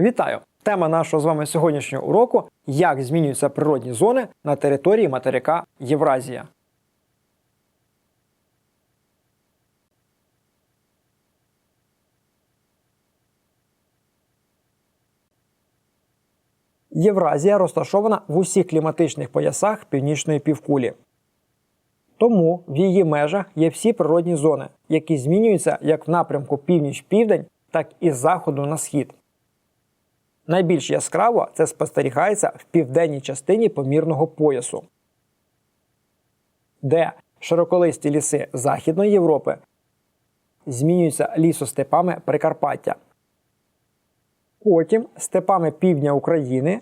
Вітаю! Тема нашого з вами сьогоднішнього уроку як змінюються природні зони на території материка Євразія. Євразія розташована в усіх кліматичних поясах північної півкулі. Тому в її межах є всі природні зони, які змінюються як в напрямку північ-південь, так і з заходу на схід. Найбільш яскраво це спостерігається в південній частині помірного поясу, де широколисті ліси Західної Європи змінюються лісостепами Прикарпаття. Потім степами півдня України,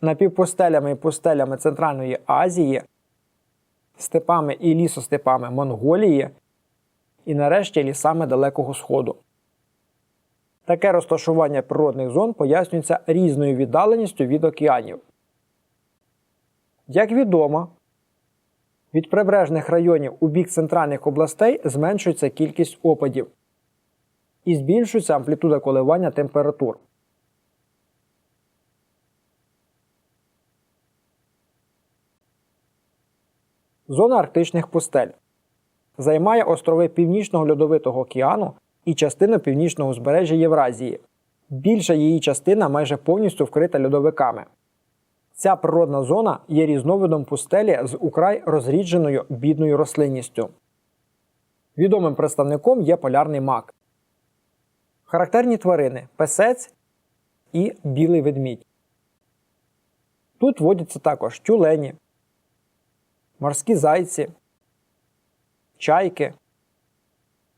напівпустелями і пустелями Центральної Азії, степами і лісостепами Монголії і нарешті лісами Далекого Сходу. Таке розташування природних зон пояснюється різною віддаленістю від океанів. Як відомо, від прибережних районів у бік центральних областей зменшується кількість опадів і збільшується амплітуда коливання температур. Зона арктичних пустель займає острови Північного льодовитого океану і частину північного узбережжя Євразії. Більша її частина майже повністю вкрита льодовиками. Ця природна зона є різновидом пустелі з украй розрідженою бідною рослинністю. Відомим представником є полярний мак. Характерні тварини песець і білий ведмідь. Тут водяться також тюлені, морські зайці, чайки,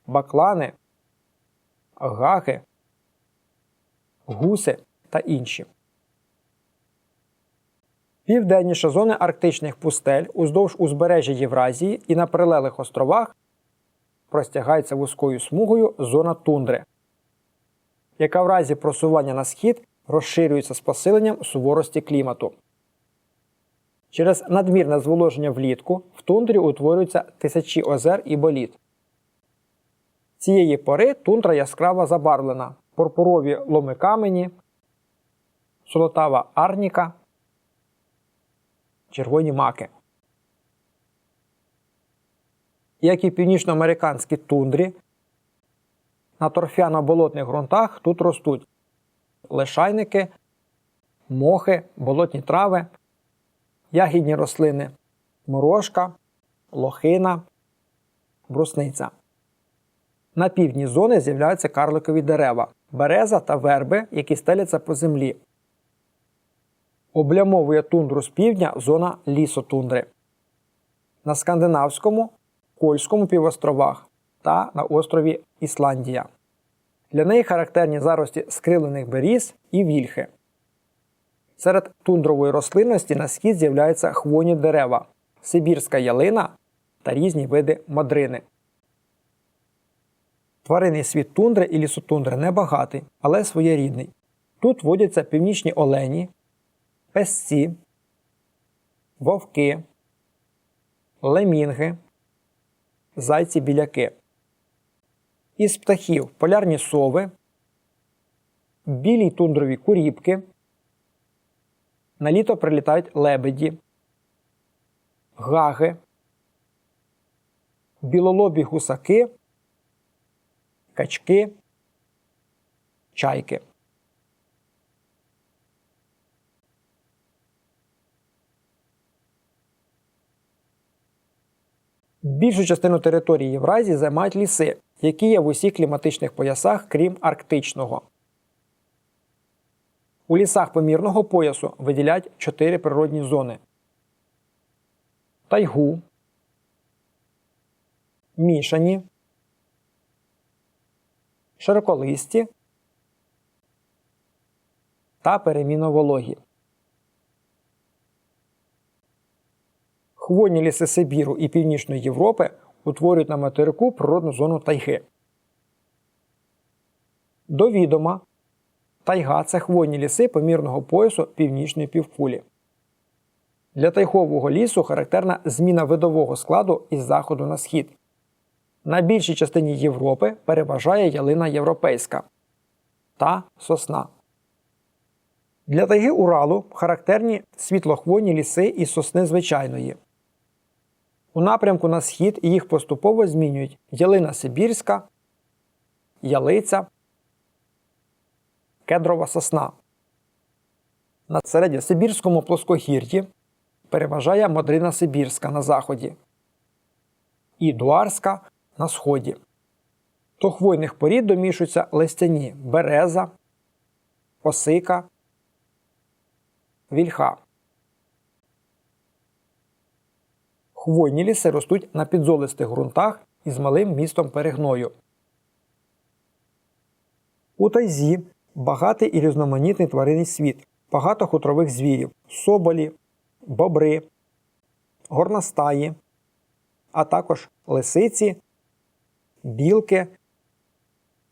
баклани, гаги, гуси та інші. Південніша зона арктичних пустель уздовж узбережжя Євразії і на прилеглих островах простягається вузькою смугою зона тундри, яка в разі просування на схід розширюється з посиленням суворості клімату. Через надмірне зволоження влітку в тундрі утворюються тисячі озер і боліт. Цієї пори тундра яскраво забарвлена, пурпурові ломи камені, солотава арніка, червоні маки. Як і в північноамериканській тундрі, на торфяно-болотних ґрунтах тут ростуть лишайники, мохи, болотні трави, ягідні рослини, морожка, лохина, брусниця. На півдні зони з'являються карликові дерева, береза та верби, які стеляться по землі. Облямовує тундру з півдня зона лісотундри. На скандинавському, Кольському півостровах та на острові Ісландія. Для неї характерні зарості скривлених беріз і вільхи. Серед тундрової рослинності на схід з'являються хвойні дерева, сибірська ялина та різні види мадрини. Тваринний світ тундри і лісотундри небагатий, але своєрідний. Тут водяться північні олені, песці, вовки, лемінги, зайці-біляки. Із птахів полярні сови, білі тундрові куріпки. На літо прилітають лебеді, гаги, білолобі гусаки, качки, чайки. Більшу частину території Євразії займають ліси, які є в усіх кліматичних поясах, крім арктичного. У лісах помірного поясу виділяють чотири природні зони: тайгу, мішані, широколисті та переміновологі. Хвойні ліси Сибіру і Північної Європи утворюють на материку природну зону тайги. До відома Тайга це хвойні ліси помірного поясу північної півкулі. Для тайгового лісу характерна зміна видового складу із заходу на схід. На більшій частині Європи переважає ялина європейська та сосна. Для тайги Уралу характерні світлохвойні ліси і сосни звичайної. У напрямку на схід їх поступово змінюють ялина Сибірська, ялиця, кедрова сосна. На середньосибірському плоскогір'ї переважає Модрина Сибірська на заході і Дуарська на сході. До хвойних порід домішуються листяні береза, осика, вільха. Хвойні ліси ростуть на підзолистих ґрунтах із малим містом перегною. У тайзі багатий і різноманітний тваринний світ, багато хутрових звірів, соболі, бобри, горностаї, а також лисиці, білки,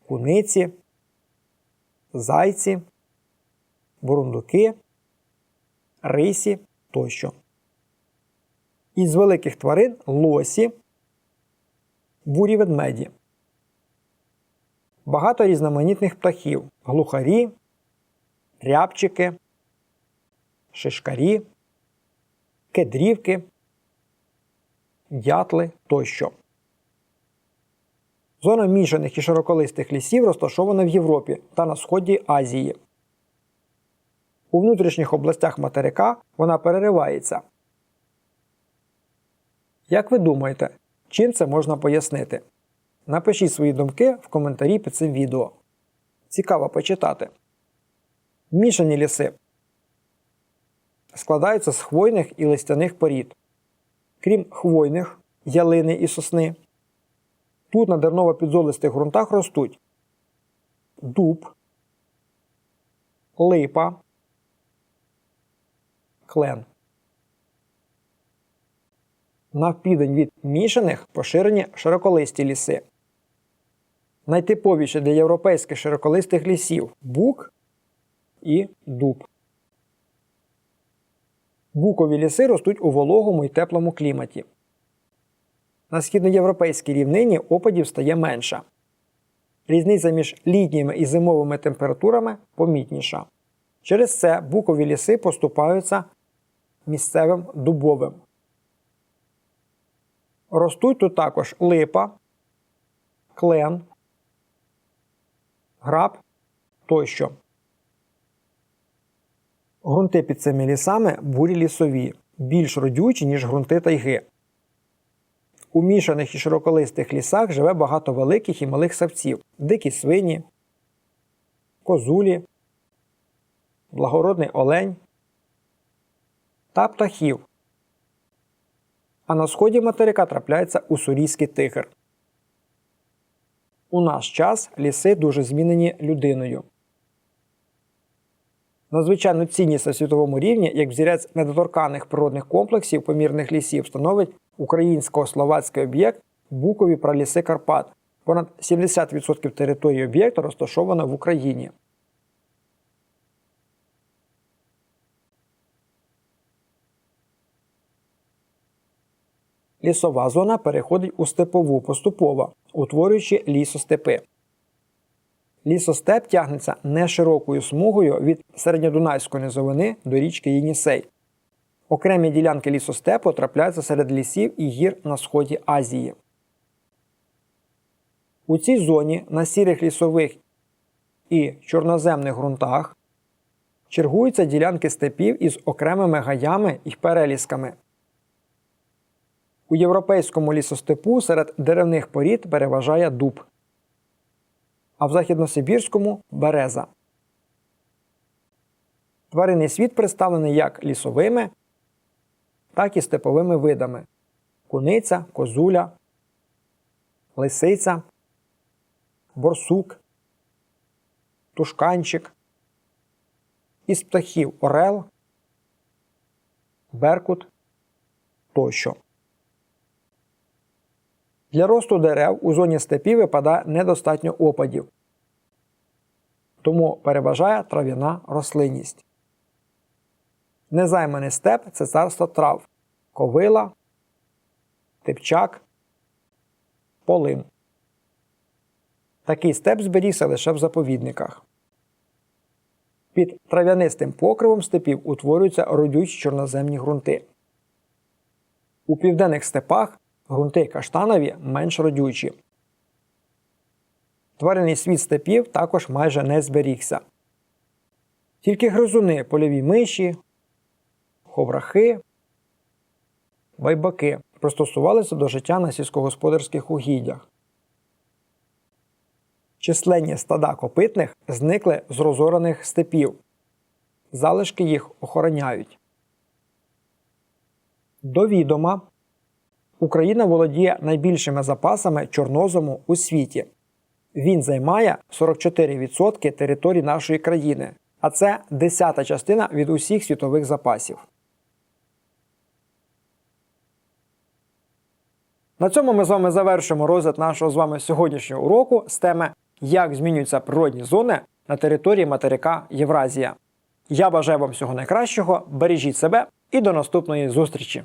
куниці, зайці, бурундуки, рисі тощо. Із великих тварин лосі, бурі ведмеді. Багато різноманітних птахів, глухарі, рябчики, шишкарі, кедрівки, дятли тощо. Зона мішаних і широколистих лісів розташована в Європі та на сході Азії. У внутрішніх областях материка вона переривається. Як ви думаєте, чим це можна пояснити? Напишіть свої думки в коментарі під цим відео. Цікаво почитати. Мішані ліси складаються з хвойних і листяних порід. Крім хвойних, ялини і сосни. Тут на дерново-підзолистих ґрунтах ростуть дуб, липа, клен. На південь від мішаних поширені широколисті ліси. Найтиповіші для європейських широколистих лісів бук і дуб. Букові ліси ростуть у вологому і теплому кліматі. На східноєвропейській рівнині опадів стає менше. Різниця між літніми і зимовими температурами помітніша. Через це букові ліси поступаються місцевим дубовим. Ростуть тут також липа, клен, граб тощо. Грунти під цими лісами бурі лісові, більш родючі, ніж ґрунти тайги. У мішаних і широколистих лісах живе багато великих і малих савців, дикі свині, козулі, благородний олень та птахів. А на сході материка трапляється уссурійський тигр. У наш час ліси дуже змінені людиною. Надзвичайну цінність на світовому рівні як взірець недоторканих природних комплексів помірних лісів становить українсько-словацький об'єкт Букові праліси Карпат. Понад 70% території об'єкту розташовано в Україні. Лісова зона переходить у степову поступово, утворюючи лісостепи. Лісостеп тягнеться не широкою смугою від середньодунайської низовини до річки Єнісей. Окремі ділянки лісостепу трапляються серед лісів і гір на сході Азії. У цій зоні на сірих лісових і чорноземних ґрунтах чергуються ділянки степів із окремими гаями і перелісками. У європейському лісостепу серед деревних порід переважає дуб, а в західносибірському береза. Тваринний світ представлений як лісовими, так і степовими видами куниця, козуля, лисиця, борсук, тушканчик, із птахів орел, беркут тощо. Для росту дерев у зоні степів випадає недостатньо опадів, тому переважає трав'яна рослинність. Незайманий степ це царство трав, ковила, типчак, полин. Такий степ зберігся лише в заповідниках. Під трав'янистим покривом степів утворюються родючі чорноземні ґрунти. У південних степах ґрунти каштанові менш родючі. Тваринний світ степів також майже не зберігся. Тільки гризуни, польові миші, ховрахи, байбаки пристосувалися до життя на сільськогосподарських угіддях. Численні стада копитних зникли з розорених степів. Залишки їх охороняють. До відома Україна володіє найбільшими запасами чорнозому у світі. Він займає 44% території нашої країни, а це десята частина від усіх світових запасів. На цьому ми з вами завершимо розгляд нашого з вами сьогоднішнього уроку з теми Як змінюються природні зони на території материка Євразія. Я бажаю вам всього найкращого, бережіть себе і до наступної зустрічі!